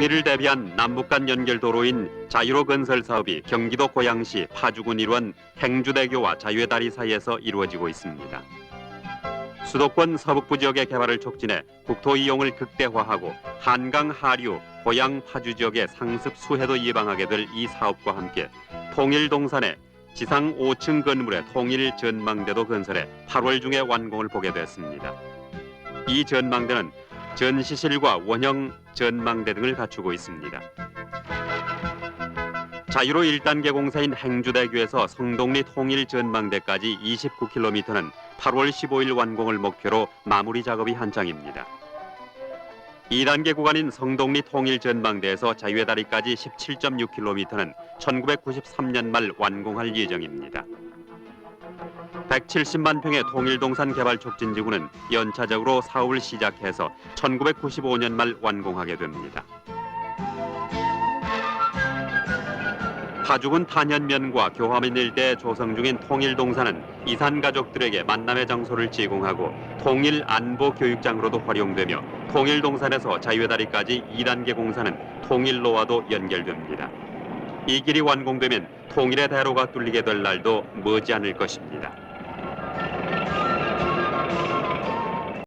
통일을 대비한 남북 간 연결 도로인 자유로 건설 사업이 경기도 고양시 파주군 일원 행주대교와 자유의 다리 사이에서 이루어지고 있습니다. 수도권 서북부 지역의 개발을 촉진해 국토 이용을 극대화하고 한강 하류, 고양 파주 지역의 상습 수해도 예방하게 될 이 사업과 함께 통일 동산에 지상 5층 건물의 통일 전망대도 건설해 8월 중에 완공을 보게 됐습니다. 이 전망대는 전시실과 원형 전망대 등을 갖추고 있습니다. 자유로 1단계 공사인 행주대교에서 성동리 통일 전망대까지 29km는 8월 15일 완공을 목표로 마무리 작업이 한창입니다. 2단계 구간인 성동리 통일 전망대에서 자유의 다리까지 17.6km는 1993년 말 완공할 예정입니다. 170만 평의 통일동산 개발 촉진지구는 연차적으로 사업을 시작해서 1995년 말 완공하게 됩니다. 파주군 탄현면과 교화면 일대 조성 중인 통일동산은 이산 가족들에게 만남의 장소를 제공하고 통일 안보 교육장으로도 활용되며 통일동산에서 자유의 다리까지 2단계 공사는 통일로와도 연결됩니다. 이 길이 완공되면 통일의 대로가 뚫리게 될 날도 머지 않을 것입니다.